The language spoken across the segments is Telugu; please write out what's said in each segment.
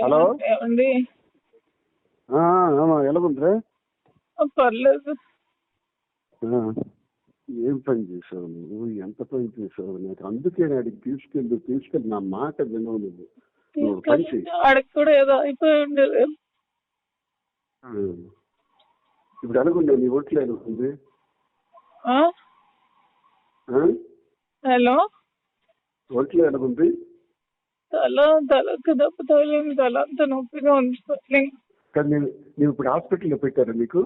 హలో? ఏమండి? ఆ, ఆమా ఎలాగుందిరా పర్లేదు. ఏం పని చేసావు నువ్వు? ఎంత పని చేసావు నాకు? అందుకే నాడికి తీసుకెళ్ళి తీసుకెళ్ళి. నా మాట వినవు నువ్వు. కూడా ఏదో అయిపోయి ఉండేది ఆ. ఇప్పుడు ఎలాగుండే నీ ఒంట్లో ఎలాగుంది? ఆ? ఆ? హలో? ఒంట్లో ఎలాగుంది? తల తలకు దెబ్బ తగిలింది తల అంత నొప్పిగా ఉంది. నేను ఇప్పుడు హాస్పిటల్లో పెట్టారా నీకు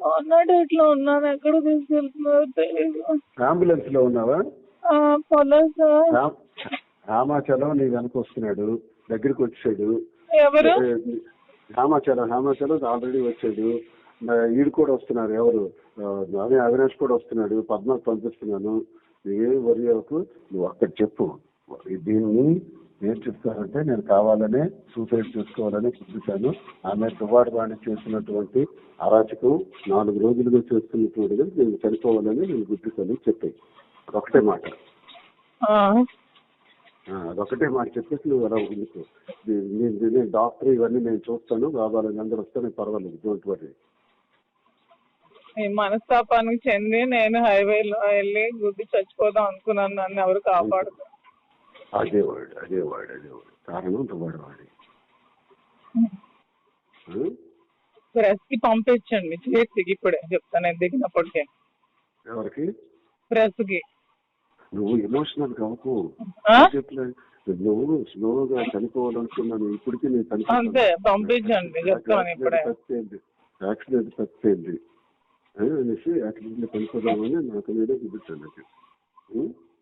అన్నాడు. ఇట్లా ఉన్నాను? ఎక్కడ తీసుకెళ్తున్నారో తెలియదు అంబులెన్స్లో ఉన్నావా రామాచలం నీ వెనక వస్తున్నాడు. దగ్గరికి వచ్చాడు. ఎవరు? రామాచలం రామాచలం ఆల్రెడీ వచ్చాడు. ఈడు కూడా వస్తున్నారు ఎవరు? అవినాష్ కూడా వస్తున్నాడు. పద్మాకు పంపిస్తున్నాను. నువ్వేం వరి నువ్వు అక్కడ చెప్పు. దీన్ని ఏం చెప్తానంటే నేను కావాలనే సూసైడ్ చేసుకోవాలని చూపించాను ఆమె దువాడు వాణి చేసినటువంటి అరాచకం నాలుగు రోజులుగా చేస్తున్నటువంటిది నేను చనిపోవాలని నేను గుర్తిస్తాను చెప్పాయి. ఒకటే మాట. అదొకటే మాట చెప్పేసి నువ్వు అలా ఉండుకో. నేను డాక్టర్ ఇవన్నీ నేను చూస్తాను. కావాలని అందరూ వస్తే నేను పర్వాలేదు. డోంట్ వరీ మనస్తాపానికి చెంది నేను హైవేలో వెళ్ళి గుద్ది చచ్చిపోదాం అనుకున్నాను. నన్ను ఎవరు కాపాడదు అదే వాడు అదే వాడు అదే వాడు. కారణం వాడు ప్రెస్కి పంపించండి. చేతికి ఇప్పుడే చెప్తాను దిగినప్పటికే. ఎవరికి? ప్రెస్కి నువ్వు ఎమోషనల్ కావకు నువ్వు స్లోగా చనిపోవాలనుకున్నాను ఇప్పటికీ నేను అంతే, పంపించండి, చెప్తాను ఇప్పుడే. యాక్సిడెంట్ ఆ, అనేసి యాక్సిడెంట్ చనిపోదామని నాకు నేనే చూపించాను?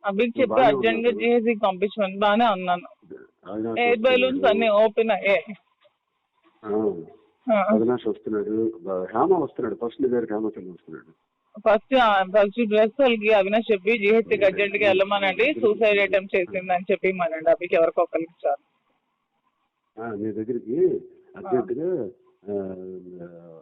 అభికి చెప్పి అర్జెంట్గా ఉన్నాడు. చేసి పంపించమని బానే అవినాష్ ఎయిర్ బెలూన్స్ అన్ని ఓపెన్ అయ్యాయి అవినాష్ వస్తున్నాడు. హేమ వస్తున్నాడు. ఫస్ట్ నీ దగ్గరికి హేమచంద్ర వస్తున్నాడు. ఫస్ట్ ఫస్ట్ డ్రెస్ వాళ్ళకి అవినాష్ చెప్పి జిహెచ్కి అర్జెంట్గా వెళ్ళమనండి. సూసైడ్ అటెంప్ట్ చేసిందని చెప్పి మనండి అభికి ఎవరికో ఒకరికి చాలు. నీ దగ్గరికి నేను- నేను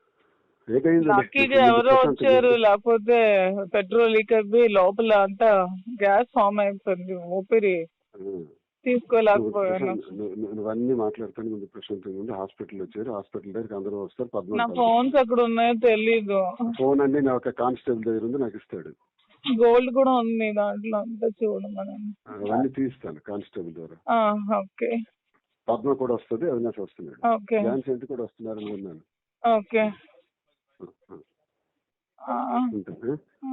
లక్కీగా ఎవరో వచ్చారు లేకపోతే పెట్రోల్ లీక్ అయిపోయి లోపల అంతా గ్యాస్ ఫామ్ అయిపోయింది ఊపిరి తీసుకోలేకపోయాను. నువ్వన్నీ మాట్లాడుతాను ముందు ప్రశాంతంగా ఉండి హాస్పిటల్ వచ్చారు. హాస్పిటల్ దగ్గరికి అందరూ వస్తారు. నా ఫోన్స్ ఎక్కడ ఉన్నాయో తెలీదు. ఫోన్ అన్ని నా ఒక కానిస్టేబుల్ దగ్గర ఉంది నాకు ఇస్తాడు. గోల్డ్ కూడా ఉంది దాంట్లో అంతా చూడమని అవన్నీ తీస్తాను కానిస్టేబుల్ ద్వారా. ఆ, ఓకే. పద్మ కూడా వస్తుంది అవినాష్ వస్తున్నాడు. ఎంత కూడా వస్తున్నారని విన్నాను. ఓకే. ఉంటుంది ఆ.